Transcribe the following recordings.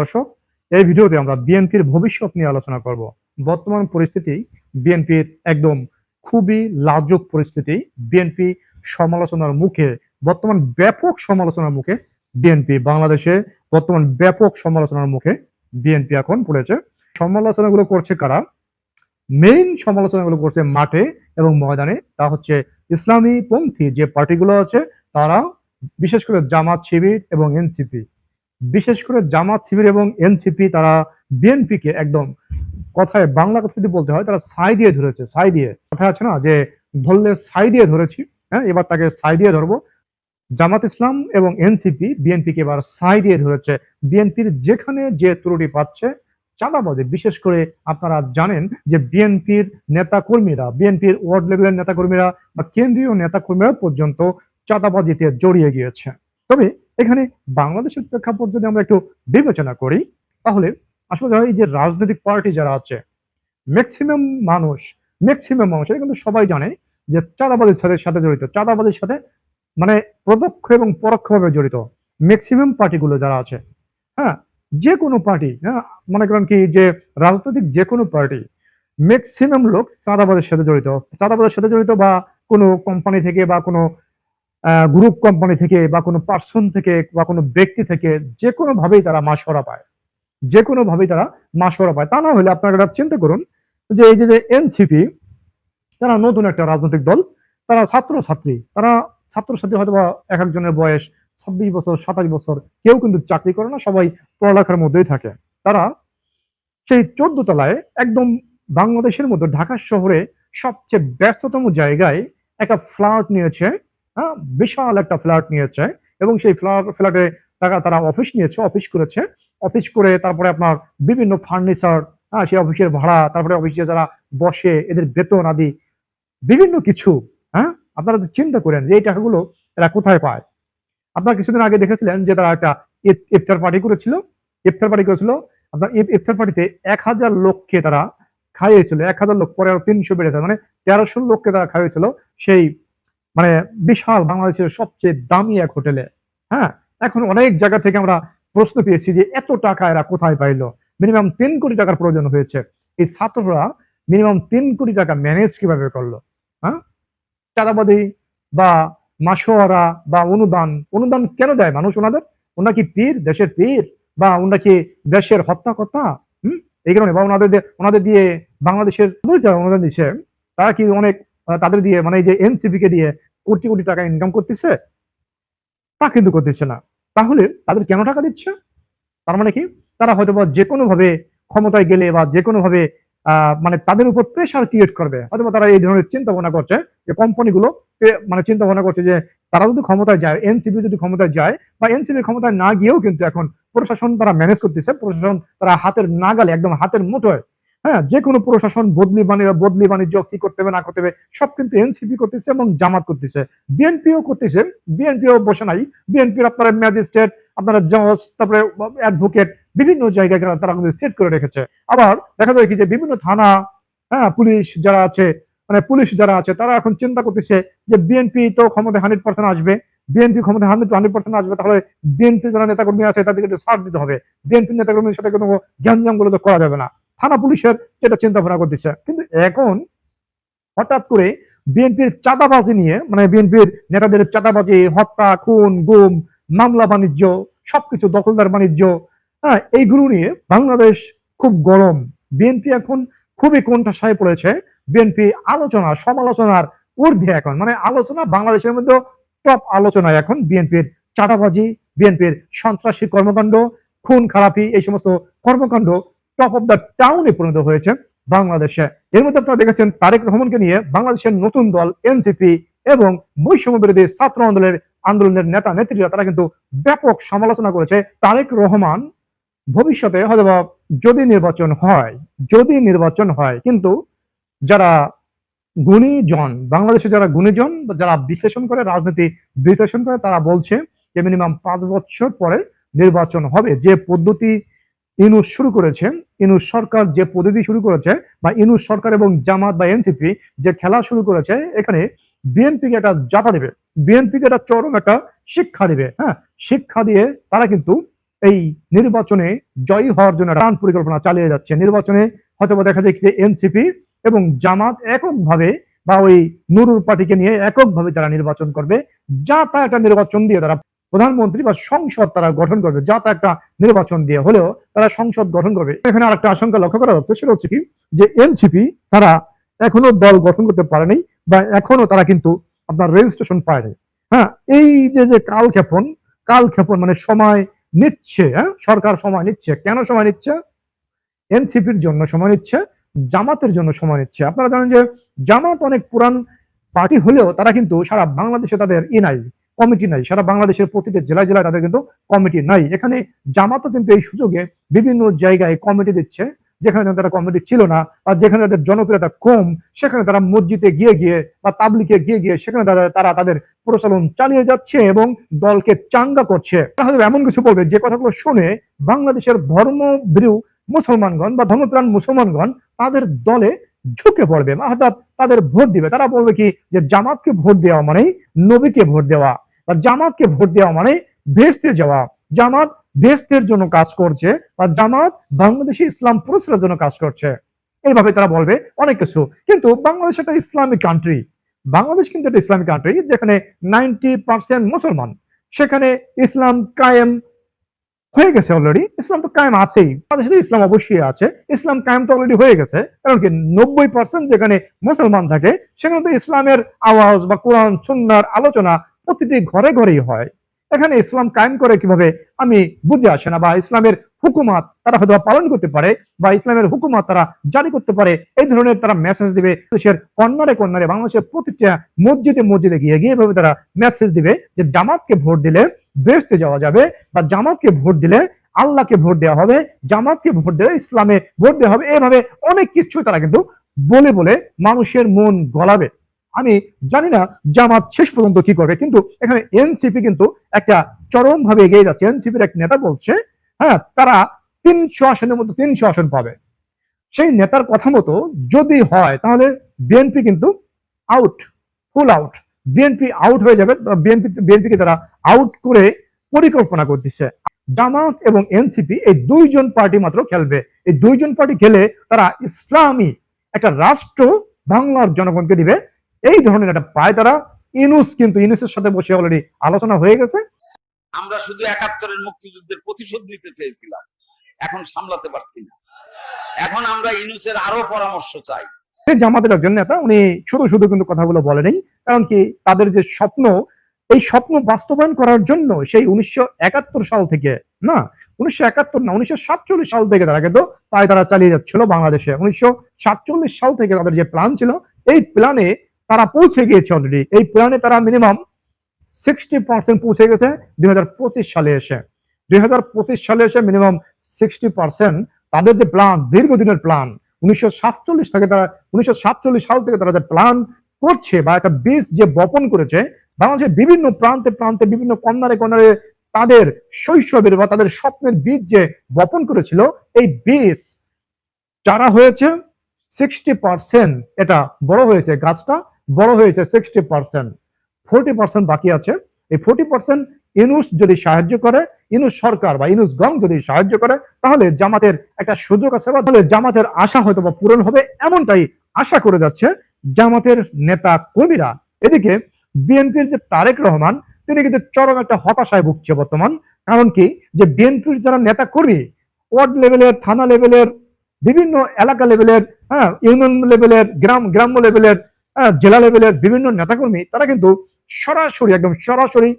দর্শক, এই ভিডিওতে আমরা বিএনপির ভবিষ্যৎ নিয়ে আলোচনা করব। বর্তমান পরিস্থিতি, বিএনপির একদম খুবই লাজুক পরিস্থিতি, বিএনপি সমালোচনার মুখে, বর্তমান ব্যাপক সমালোচনার মুখে বিএনপি, বাংলাদেশে বর্তমান ব্যাপক সমালোচনার মুখে বিএনপি এখন পড়েছে। সমালোচনাগুলো করছে কারা? মেইন সমালোচনাগুলো করছে মাঠে এবং ময়দানে, তা হচ্ছে ইসলামী পন্থী যে পার্টিগুলো আছে, তারা বিশেষ করে জামাত, শিবির এবং এনসিপি। বিশেষ করে জামাত শিবির এবং এনসিপি তারা বিএনপিকে একদম কথায় বাংলা কথা যদি বলতে হয়, তারা সাই দিয়ে ধরেছে সাই দিয়ে। কথা আছে না যে ধরলে সাই দিয়ে ধরেছি হ্যাঁ এবার তাকে সাই দিয়ে ধরবো। জামাত ইসলাম এবং এনসিপি বিএনপিকে এবার সাই দিয়ে ধরেছে। বিএনপির যেখানে যে ত্রুটি পাচ্ছে চাঁদাবাদে বিশেষ করে আপনারা জানেন যে বিএনপির নেতা কর্মীরা বিএনপির ওয়ার্ড লেভেলের নেতা কর্মীরা বা কেন্দ্রীয় নেতা কর্মীরা পর্যন্ত চাঁদাবাজিতে জড়িয়ে গিয়েছে। তবে এখানে বাংলাদেশের প্রেক্ষাপট যদি আমরা একটু বিবেচনা করি, তাহলে আসলে এই যে রাজনৈতিক পার্টি যারা আছে ম্যাক্সিমাম মানুষ ম্যাক্সিমাম মানুষ, এটা কিন্তু সবাই জানে যে চাঁদাবাজির সাথে সাথে জড়িত। চাঁদাবাজির সাথে মানে প্রত্যক্ষ এবং পরোক্ষভাবে জড়িত ম্যাক্সিমাম পার্টিগুলো যারা আছে। হ্যাঁ যে কোনো পার্টি হ্যাঁ মনে করেন কি যে রাজনৈতিক যে কোনো পার্টি ম্যাক্সিমাম লোক চাঁদাবাদের সাথে জড়িত। চাঁদাবাদের সাথে জড়িত বা কোনো কোম্পানি থেকে বা কোনো গ্রুপ কোম্পানি থেকে বা কোনো পার্সন থেকে বা কোনো ব্যক্তি থেকে যে কোনো ভাবেই তারা মাসরা পায়। যে কোনো ভাবেই তারা মাসরা পায়। তা না হলে আপনারা চিন্তা করুন যে এই যে এনসিপি তারা নতুন একটা রাজনৈতিক দল, তারা ছাত্র ছাত্রী তারা ছাত্রছাত্রী হয়তো বা এক একজনের বয়স ছাব্বিশ বছর, সাতাশ বছর, কেউ কিন্তু চাকরি করে না, সবাই পড়ালেখার মধ্যেই থাকে। তারা সেই চোদ্দ তলায় একদম বাংলাদেশের মধ্যে ঢাকা শহরে সবচেয়ে ব্যস্ততম জায়গায় একটা ফ্ল্যাট নিয়েছে। হ্যাঁ বিশাল একটা ফ্ল্যাট নিয়েছে এবং সেই ফ্ল্যাট ফ্ল্যাটে টাকা তারা অফিস নিয়েছে অফিস করেছে। অফিস করে তারপরে আপনার বিভিন্ন ফার্নিচার হ্যাঁ সেই অফিসের ভাড়া, তারপরে অফিসে যারা বসে, এদের বেতন আদি, বিভিন্ন কিছু হ্যাঁ আপনারা চিন্তা করেন যে এই টাকাগুলো এরা কোথায় পায়? আপনারা কিছুদিন আগে দেখেছিলেন যে তারা একটা ইফ- ইফতার পার্টি করেছিল। ইফতার পার্টি করেছিল। আপনার ইফতার পার্টিতে এক হাজার লোককে তারা খাইয়েছিল। এক হাজার লোক, পরে আরও তিনশো বেড়েছে। মানে তেরোশো লোককে তারা খাইয়েছিল সেই মানে বিশাল বাংলাদেশের সবচেয়ে দামি এক হোটেলে। হ্যাঁ এখন অনেক জায়গা থেকে আমরা প্রশ্ন পেয়েছি যে এত টাকা এরা কোথায় পাইলো? মিনিমাম তিন কোটি টাকার প্রয়োজন হয়েছে। এই ছাত্ররা মিনিমাম তিন কোটি টাকা ম্যানেজ কীভাবে করল? হ্যাঁ? চাঁদাবাদী বা মাসোয়ারা বা অনুদান অনুদান কেন দেয় মানুষ ওনাদের? ওনারা কি পীর, দেশের পীর? বা ওনারা কি দেশের হত্যাকর্তা? হুম? এই কারণে বা ওনাদের ওনাদের দিয়ে বাংলাদেশের অনুদান দিচ্ছে, তারা কি অনেক তাদের দিয়ে মানে এই যে এনসিপি কে দিয়ে কোটি কোটি টাকা ইনকাম করতেছে তা কিন্তু করতেছে না। তাহলে তাদের কেন টাকা দিচ্ছে? তার মানে কি? তারা হয়তো বা যে কোনো ভাবে ক্ষমতায় গেলে বা যে কোনো ভাবে আহ, মানে তাদের উপর প্রেশার ক্রিয়েট করবে। হয়তো বা তারা এই ধরনের চিন্তা ভাবনা করছে যে কোম্পানিগুলো মানে চিন্তা ভাবনা করছে যে তারা যদি ক্ষমতায় যায় এনসিপি যদি ক্ষমতায় যায় বা এনসিপি ক্ষমতায় না গিয়েও কিন্তু এখন প্রশাসন তারা ম্যানেজ করতেছে প্রশাসন তারা হাতের নাগালে একদম হাতের মুঠোয় হ্যাঁ যে কোনো প্রশাসন বদলি বাণিজ্য বদলি বাণিজ্য কি করতে হবে, না করতে হবে, সব কিন্তু এনসিপি করতেছে এবং জামাত করতেছে। বিএনপিও করতেছে, বিএনপিও বসে নাই। বিএনপির আপনারা ম্যাজিস্ট্রেট, আপনারা জজ, তারপরে অ্যাডভোকেট, বিভিন্ন জায়গায় তারা কিন্তু সেট করে রেখেছে। আবার দেখা যায় কি যে বিভিন্ন থানা হ্যাঁ পুলিশ যারা আছে মানে পুলিশ যারা আছে, তারা এখন চিন্তা করতেছে যে বিএনপি তো ক্ষমতা হান্ড্রেড পার্সেন্ট আসবে। বিএনপি ক্ষমতা হান্ড্রেড হান্ড্রেড পার্সেন্ট আসবে, তাহলে বিএনপি যারা নেতাকর্মী আছে, তাদেরকে একটু ছাড় দিতে হবে। বিএনপি নেতাকর্মীর সাথে কোনো গ্যাঞ্জামগুলো তো করা যাবে না। থানা পুলিশের এটা চিন্তা ভাবনা করতেছে। কিন্তু এখন হঠাৎ করে বিএনপির চাঁদাবাজি নিয়ে মানে বিএনপির নেতাদের চাঁদাবাজি, হত্যা, খুন, গুম, মামলা বাণিজ্য, সবকিছু, দখলদার বাণিজ্য হ্যাঁ এইগুলো নিয়ে বাংলাদেশ খুব গরম। বিএনপি এখন খুবই কোণঠাসায় পড়েছে। বিএনপি আলোচনা, সমালোচনার ঊর্ধ্বে এখন। মানে আলোচনা বাংলাদেশের মধ্যে টপ আলোচনায় এখন বিএনপির চাঁদাবাজি, বিএনপির সন্ত্রাসী কর্মকাণ্ড, খুন, খারাপি, এই সমস্ত কর্মকাণ্ড টপ অফ দ্য টাউনে পরিণত হয়েছে বাংলাদেশে। এর মধ্যে আপনারা দেখেছেন তারেক রহমানকে নিয়ে বাংলাদেশের নতুন দল এনসিপি এবং বৈষম্য বিরোধী ছাত্র আন্দোলনের আন্দোলনের নেতা, নেত্রীরা, তারা কিন্তু ব্যাপক সমালোচনা করেছে তারেক রহমান। ভবিষ্যতে হয়তো যদি নির্বাচন হয়, যদি নির্বাচন হয়, কিন্তু যারা গুণীজন, বাংলাদেশে যারা গুণীজন, যারা বিশ্লেষণ করে, রাজনীতি বিশ্লেষণ করে, তারা বলছে যে মিনিমাম পাঁচ বছর পরে নির্বাচন হবে। যে পদ্ধতি ইনুস শুরু করেছে ইনুস সরকার যে পদ্ধতি শুরু করেছে, বা ইনুস সরকার এবং জামাত বা এনসিপি যে খেলা শুরু করেছে, এখানে বিএনপিকে একটা জাতা দেবে। বিএনপিকে একটা চরম একটা শিক্ষা দিবে হ্যাঁ? শিক্ষা দিয়ে তারা কিন্তু এই নির্বাচনে জয়ী হওয়ার জন্য রান পরিকল্পনা চালিয়ে যাচ্ছে। নির্বাচনে হয়তো দেখা যায় যে এনসিপি এবং জামাত এককভাবে বা ওই নুরুর পার্টিকে নিয়ে এককভাবে তারা নির্বাচন করবে, যা তা একটা নির্বাচন দিয়ে তারা প্রধানমন্ত্রী বা সংসদ তারা গঠন করবে, যা একটা নির্বাচন দিয়ে হলেও তারা সংসদ গঠন করবে। এখানে আরেকটা আশঙ্কা লক্ষ্য করা যাচ্ছে, সেটা হচ্ছে কি? যে এনসিপি তারা এখনও দল গঠন করতে পারেনি বা এখনও তারা কিন্তু আপনার রেজিস্ট্রেশন পায়নি হ্যাঁ এই যে যে কালক্ষেপণ কালক্ষেপণ মানে সময় নিচ্ছে হ্যাঁ? সরকার সময় নিচ্ছে। কেন সময় নিচ্ছে? এনসিপির জন্য সময় নিচ্ছে, জামাতের জন্য সময় নিচ্ছে। আপনারা জানেন যে জামাত অনেক পুরান পার্টি হলেও তারা কিন্তু সারা বাংলাদেশে তাদের ই নাই। কমিটি নাই। সারা বাংলাদেশের প্রতিটি জেলায় জেলায় তাদের কিন্তু কমিটি নাই। এখানে জামাতও কিন্তু এই সুযোগে বিভিন্ন জায়গায় কমিটি দিচ্ছে, যেখানে তারা কমিটি ছিল না বা যেখানে তাদের জনপ্রিয়তা কম, সেখানে তারা মসজিদে গিয়ে গিয়ে বা তাবলিকে গিয়ে গিয়ে সেখানে তারা তাদের প্রচলন চালিয়ে যাচ্ছে এবং দলকে চাঙ্গা করছে। এমন কিছু বলবে, যে কথাগুলো শুনে বাংলাদেশের ধর্মভীরু মুসলমানগণ বা ধর্মপ্রাণ মুসলমানগণ তাদের দলে ঝুঁকে পড়বে অর্থাৎ তাদের ভোট দিবে। তারা বলবে কি? যে জামাতকে ভোট দেওয়া মানেই নবীকে ভোট দেওয়া। বা জামাতকে ভোট দেওয়া মানে ভেস্তে যাওয়া। জামাত ভেস্তের জন্য কাজ করছে বা জামাত বাংলাদেশে ইসলাম প্রচারের জন্য কাজ করছে। এইভাবে তারা বলবে অনেক কিছু। কিন্তু বাংলাদেশ একটা ইসলামিক কান্ট্রি বাংলাদেশ কিন্তু একটা ইসলামিক কান্ট্রি যেখানে নাইনটি পার্সেন্ট মুসলমান। সেখানে ইসলাম কায়েম হয়ে গেছে অলরেডি ইসলাম তো কায়েম আছেই। সাথে ইসলাম অবশ্যই আছে। ইসলাম কায়েম তো অলরেডি হয়ে গেছে। কারণ কি নব্বই পার্সেন্ট যেখানে মুসলমান থাকে, সেখানে তো ইসলামের আওয়াজ বা কোরআন, সুন্নার আলোচনা প্রতিটি ঘরে ঘরেই হয়। এখানে ইসলাম কায়েম করে কীভাবে আমি বুঝে আসে না বা ইসলামের হুকুমাত তারা হয়তো পালন করতে পারে বা ইসলামের হুকুমাত তারা জারি করতে পারে, এই ধরনের তারা মেসেজ দিবে। দেশের কন্যারে কন্যারে, বাংলাদেশের প্রতিটা মসজিদে মসজিদে গিয়ে গিয়ে এভাবে তারা মেসেজ দিবে যে জামাতকে ভোট দিলে বেসতে যাওয়া যাবে বা জামাতকে ভোট দিলে আল্লাহকে ভোট দেওয়া হবে, জামাতকে ভোট দিলে ইসলামে ভোট দেওয়া হবে। এভাবে অনেক কিছু তারা কিন্তু বলে বলে মানুষের মন গলাবে। আমি জানি না জামাত শেষ পর্যন্ত কি করবে, কিন্তু এখানে এনসিপি কিন্তু একটা চরম ভাবে এগিয়ে যাচ্ছে। এনসিপির এক নেতা বলছে হ্যাঁ তারা তিনশো আসনের মতো তিনশো আসন পাবে। সেই নেতার কথা মতো যদি হয়, তাহলে বিএনপি কিন্তু out full out BNP out হয়ে যাবে বিএনপি বিএনপিকে তারা আউট করে পরিকল্পনা করতেছে। জামাত এবং এনসিপি এই দুইজন পার্টি মাত্র খেলবে। এই দুইজন পার্টি খেলে তারা ইসলামী একটা রাষ্ট্র বাংলার জনগণকে দিবে। এই ধরনের একটা পায় তারা ইনুস কিন্তু ইনুসের সাথে বসে অলরেডি আলোচনা হয়ে গেছে। আমরা শুধু একাত্তরের মুক্তিযুদ্ধের প্রতিশোধ নিতে চেয়েছিলাম এখন সামলাতে পারছি না। এখন আমরা ইনুসের আরও পরামর্শ চাই। জামাতের একজন নেতা উনি শুধু শুধু কিন্তু কথাগুলো বলেনি কারণ কি তাদের যে স্বপ্ন এই স্বপ্ন বাস্তবায়ন করার জন্য সেই উনিশশো একাত্তর সাল থেকে না উনিশশো একাত্তর না উনিশশো সাতচল্লিশ সাল থেকে তারা কিন্তু তাই তারা চালিয়ে যাচ্ছিল বাংলাদেশে। উনিশশো সাতচল্লিশ সাল থেকে তাদের যে প্ল্যান ছিল এই প্ল্যানে তারা পৌঁছে গিয়েছে অলরেডি এই প্ল্যানে তারা মিনিমাম সিক্সটি পার্সেন্ট পৌঁছে গেছে দুই হাজার পঁচিশ সালে এসে। দুই সালে এসে মিনিমাম সিক্সটি পার্সেন্ট তাদের যে প্ল্যান দীর্ঘদিনের প্ল্যান উনিশশো সাতচল্লিশ থেকে তারা, উনিশশো সাতচল্লিশ সাল থেকে তারা যে প্ল্যান করছে বা একটা বীজ যে বপন করেছে, বাংলাদেশের বিভিন্ন প্রান্তে প্রান্তে, বিভিন্ন কন্যারে কন্যারে তাদের শৈশবের বা তাদের স্বপ্নের বীজ যে বপন করেছিল, এই বীজ চারা হয়েছে সিক্সটি পার্সেন্ট এটা বড় হয়েছে গাছটা বড় হয়েছে সিক্সটি পার্সেন্ট ফোরটি পার্সেন্ট বাকি আছে। এই ফোরটি পার্সেন্ট ইনুস যদি সাহায্য করে, ইনুস সরকার বা ইনুস গং যদি সাহায্য করে, তাহলে জামাতের একটা সুযোগ আছে বা তাহলে জামাতের আশা হয়তো বা পূরণ হবে এমনটাই আশা করে যাচ্ছে জামাতের নেতা কর্মীরা। এদিকে বিএনপির যে তারেক রহমান, তিনি কিন্তু চরম একটা হতাশায় ভুগছে বর্তমান। কারণ কি? যে বিএনপির যারা নেতা কর্মী, ওয়ার্ড লেভেলের, থানা লেভেলের, বিভিন্ন এলাকা লেভেলের হ্যাঁ ইউনিয়ন লেভেলের, গ্রাম, গ্রাম্য লেভেলের জেলা লেভেলের বিভিন্ন নেতাকর্মী, তারা কিন্তু সরাসরি, একদম সরাসরি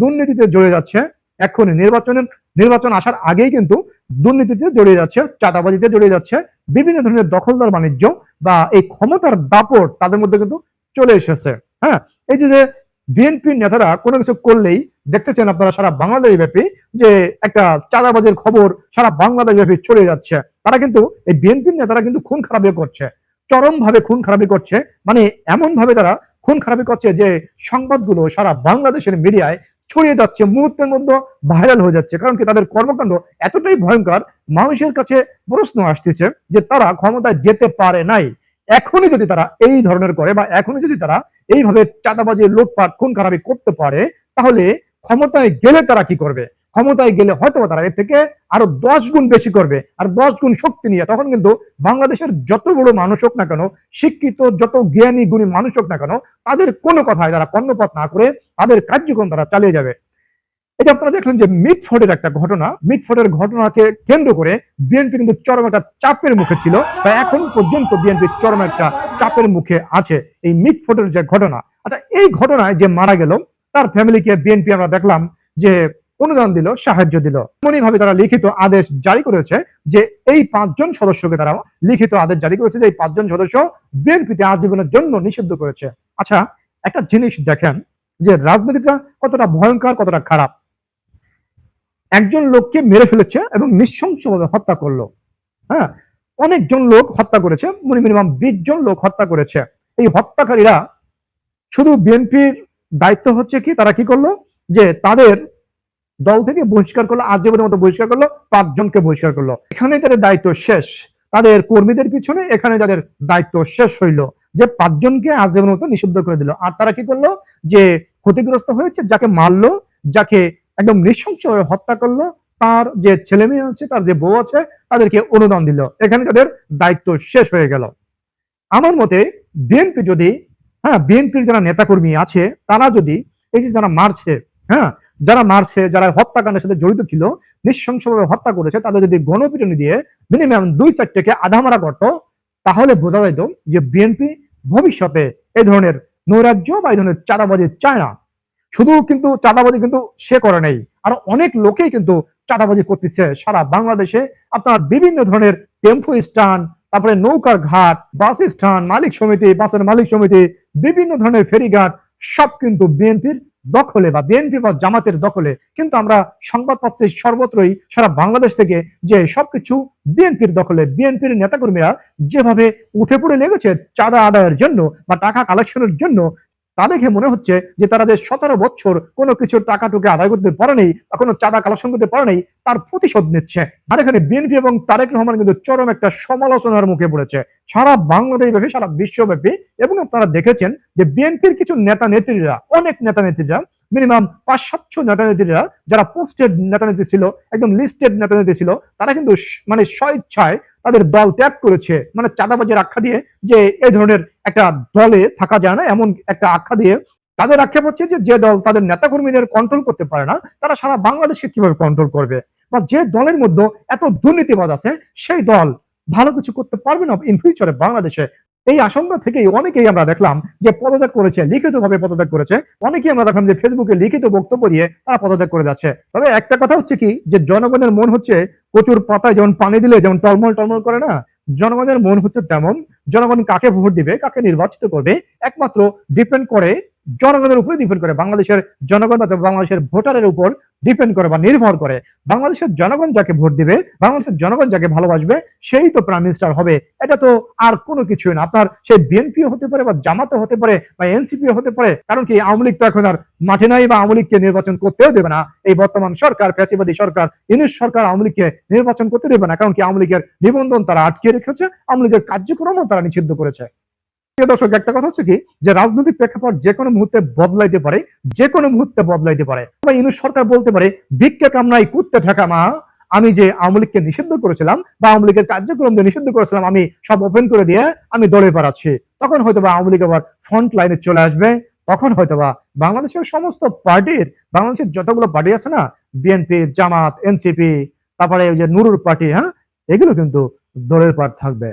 দুর্নীতিতে জড়িয়ে যাচ্ছে। এখনই নির্বাচনের, নির্বাচন আসার আগেই কিন্তু দুর্নীতিতে জড়িয়ে যাচ্ছে, চাঁদাবাজিতে জড়িয়ে যাচ্ছে, বিভিন্ন ধরনের দখলদার বাণিজ্য বা এই ক্ষমতার দাপট তাদের মধ্যে কিন্তু চলে এসেছে। হ্যাঁ এই যে যে বিএনপির নেতারা কোনো কিছু করলেই দেখতেছেন আপনারা সারা বাংলাদেশ ব্যাপী যে একটা চাঁদাবাজের খবর সারা বাংলাদেশ ব্যাপী চলে যাচ্ছে। তারা কিন্তু এই বিএনপির নেতারা কিন্তু খুন খারাপি করছে। চরম ভাবে খুন খারাপি করছে। মানে এমন ভাবে তারা খুন খারাপি করছে যে সংবাদগুলো সারা বাংলাদেশের মিডিয়ায় ছড়িয়ে যাচ্ছে, মুহূর্তের মধ্যে ভাইরাল হয়ে যাচ্ছে। কারণ কি তাদের কর্মকাণ্ড এতটাই ভয়ঙ্কর, মানুষের কাছে প্রশ্ন আসতেছে যে তারা ক্ষমতায় যেতে পারে নাই। এখনই যদি তারা এই ধরনের করে বা এখনই যদি তারা এইভাবে চাঁদাবাজি, লুটপাট, খুন খারাপি করতে পারে, তাহলে ক্ষমতায় গেলে তারা কি করবে? ক্ষমতায় গেলে হয়তো তারা এর থেকে আরও দশ গুণ বেশি করবে। আর দশ গুণ শক্তি নিয়ে তখন কিন্তু বাংলাদেশের যত বড় মানুষ হোক না কেন, শিক্ষিত যত জ্ঞানী গুণী মানুষ হোক না কেন, তাদের কোনো কথায় তারা কর্ণপাত না করে তাদের কার্যক্রম তারা চালিয়ে যাবে। এই যে আপনারা দেখলেন যে মিটফোর্ডের একটা ঘটনা মিটফোর্ডের ঘটনাকে কেন্দ্র করে বিএনপি কিন্তু চরম একটা চাপের মুখে ছিল। বা এখন পর্যন্ত বিএনপি চরম একটা চাপের মুখে আছে এই মিটফোর্ডের যে ঘটনা। আচ্ছা এই ঘটনায় যে মারা গেল, তার ফ্যামিলিকে বিএনপি আমরা দেখলাম যে অনুদান দিল, সাহায্য দিল। এমনই ভাবে তারা লিখিত আদেশ জারি করেছে যে এই পাঁচজন সদস্যকে তারা লিখিত আদেশ জারি করেছে যে এই পাঁচজন সদস্য বিএনপিতে আজীবনের জন্য নিষিদ্ধ করেছে। আচ্ছা একটা জিনিস দেখেন যে রাজনীতিটা কতটা ভয়ঙ্কর, কতটা খারাপ। একজন লোককে মেরে ফেলেছে এবং নৃশংসভাবে হত্যা করল। হ্যাঁ অনেকজন লোক হত্যা করেছে মিনিমাম বিশ জন লোক হত্যা করেছে। এই হত্যাকারীরা শুধু বিএনপির দায়িত্ব হচ্ছে কি, তারা কি করল? যে তাদের দল থেকে বহিষ্কার করল, আজীবনের মতো বহিষ্কার করল, পাঁচজনকে বহিষ্কার করল। এখানে তাদের দায়িত্ব শেষ, তাদের কর্মীদের পিছনে এখানে তাদের দায়িত্ব শেষ হইল, যে পাঁচজনকে আজীবনের মতো নিষিদ্ধ করে দিল। আর তারা কি করল? যে ক্ষতিগ্রস্ত হয়েছে, যাকে মারলো, যাকে একদম নৃশংসভাবে হত্যা করল, তার যে ছেলে মেয়ে আছে, তার যে বউ আছে, তাদেরকে অনুদান দিল। এখানে তাদের দায়িত্ব শেষ হয়ে গেল। আমার মতে, বিএনপি যদি হ্যাঁ বিএনপির যারা নেতাকর্মী আছে, তারা যদি, এই যে যারা মারছে হ্যাঁ? যারা মারছে, যারা হত্যাকাণ্ডের সাথে জড়িত ছিল, নৃশংসভাবে হত্যা করেছে, তাদের যদি গণপিটুনি দিয়ে মিনিমাম দুই চারটেকে আধা মারা করতো তাহলে বোঝা যেত যে বিএনপি ভবিষ্যতে এই ধরনের নৈরাজ্য বা এই ধরনের চাঁদাবাজি চায় না। শুধু কিন্তু চাঁদাবাজি কিন্তু সে করে নেই, আর অনেক লোকেই কিন্তু চাঁদাবাজি করতেছে সারা বাংলাদেশে। আপনার বিভিন্ন ধরনের টেম্পো স্ট্যান্ড, তারপরে নৌকার ঘাট, বাস স্ট্যান্ড, মালিক সমিতি, বাসের মালিক সমিতি, বিভিন্ন ধরনের ফেরিঘাট, সব কিন্তু বিএনপির দখলে বা বিএনপি বা জামাতের দখলে। কিন্তু আমরা সংবাদ পাচ্ছি সর্বত্রই সারা বাংলাদেশ থেকে যে সবকিছু বিএনপির দখলে। বিএনপির নেতাকর্মীরা যেভাবে উঠে পড়ে লেগেছে চাঁদা আদায়ের জন্য বা টাকা কালেকশনের জন্য তা দেখে মনে হচ্ছে যে তারা যে সতেরো বছর কোনো কিছু টাকা টুকে আদায় করতে পারেনি বা কোনো চাঁদা কালেকশন করতে পারেনি তার প্রতিশোধ নিচ্ছে। আর এখানে বিএনপি এবং তারেক রহমান কিন্তু চরম একটা সমালোচনার মুখে পড়েছে। সারা বাংলাদেশ ব্যাপী সারা বিশ্বব্যাপী, এবং আপনারা দেখেছেন যে বিএনপির কিছু নেতা নেত্রীরা অনেক নেতা নেত্রীরা মিনিমাম পাঁচ সাতশো নেতা নেত্রীরা যারা পোস্টেড নেতা নেত্রী ছিল, একদম লিস্টেড নেতা নেত্রী ছিল, তারা কিন্তু মানে স্বইচ্ছায় তাদের দল ত্যাগ করেছে। মানে চাঁদাবাজের আখ্যা দিয়ে যে এই ধরনের একটা দলে থাকা যায় না, এমন একটা আখ্যা দিয়ে তাদের আক্ষেপ হচ্ছে যে যে দল তাদের নেতাকর্মীদের কন্ট্রোল করতে পারে না, তারা সারা বাংলাদেশকে কীভাবে কন্ট্রোল করবে? বা যে দলের মধ্যে এত দুর্নীতিবাদ আছে, সেই দল ভালো কিছু করতে পারবে না ইন ফিউচারে বাংলাদেশে? এই আশঙ্কা থেকেই অনেকেই আমরা দেখলাম যে পদত্যাগ করেছে লিখিত ভাবে পদত্যাগ করেছে। অনেকেই আমরা দেখলাম যে ফেসবুকে লিখিত বক্তব্য দিয়ে তারা পদত্যাগ করে যাচ্ছে। তবে একটা কথা হচ্ছে কি যে জনগণের মন হচ্ছে প্রচুর পাতায় যেমন পানি দিলে যেমন টলমল টলমল করে না, জনগণের মন হচ্ছে তেমন। জনগণ কাকে ভোট দিবে, কাকে নির্বাচিত করবে, একমাত্র ডিপেন্ড করে জনগণের উপরে ডিপেন্ড করে। বাংলাদেশের জনগণ বা বাংলাদেশের ভোটারের উপর ডিপেন্ড করে বা নির্ভর করে। বাংলাদেশের জনগণ যাকে ভোট দিবে, বাংলাদেশের জনগণ যাকে ভালোবাসবে, সেই তো প্রাইম মিনিস্টার হবে। এটা তো আর কোনো কিছুই না। আপনার সেই বিএনপিও হতে পারে বা জামাতও হতে পারে বা এনসিপিও হতে পারে, কারণ কি আওয়ামী লীগ তো এখন আর মাঠে নাই বা আওয়ামী লীগকে নির্বাচন করতেও দেবে না। এই বর্তমান সরকার, ফ্যাসিবাদী সরকার ইউনিশ সরকার আওয়ামী লীগকে নির্বাচন করতে দেবে না, কারণ কি আওয়ামী লীগের নিবন্ধন তারা আটকে রেখেছে, আওয়ামী লীগের কার্যক্রমও তারা নিষিদ্ধ করেছে। প্রিয় দর্শক, একটা কথা হচ্ছে কি? যে রাজনৈতিক প্রেক্ষাপট যে কোনো মুহূর্তে বদলাইতে পারে, যে কোনো মুহূর্তে বদলাইতে পারে। বা ইউনুস সরকার বলতে পারে, ভিক্ষা কামনাই কুত্তে ঠাকা মা। আমি যে আওয়ামী লীগকে নিষিদ্ধ করেছিলাম বা আওয়ামী লীগের কার্যক্রম যে নিষিদ্ধ করেছিলাম, আমি সব ওপেন করে দিয়ে আমি দলে পারাচ্ছি তখন হয়তো বা আওয়ামী লীগ আবার ফ্রন্ট লাইনে চলে আসবে। তখন হয়তো বা বাংলাদেশের সমস্ত পার্টির, বাংলাদেশের যতগুলো পার্টি আছে না বিএনপি জামাত এনসিপি তারপরে ওই যে নুরুর পার্টি হ্যাঁ? এগুলো কিন্তু দলের পার থাকবে।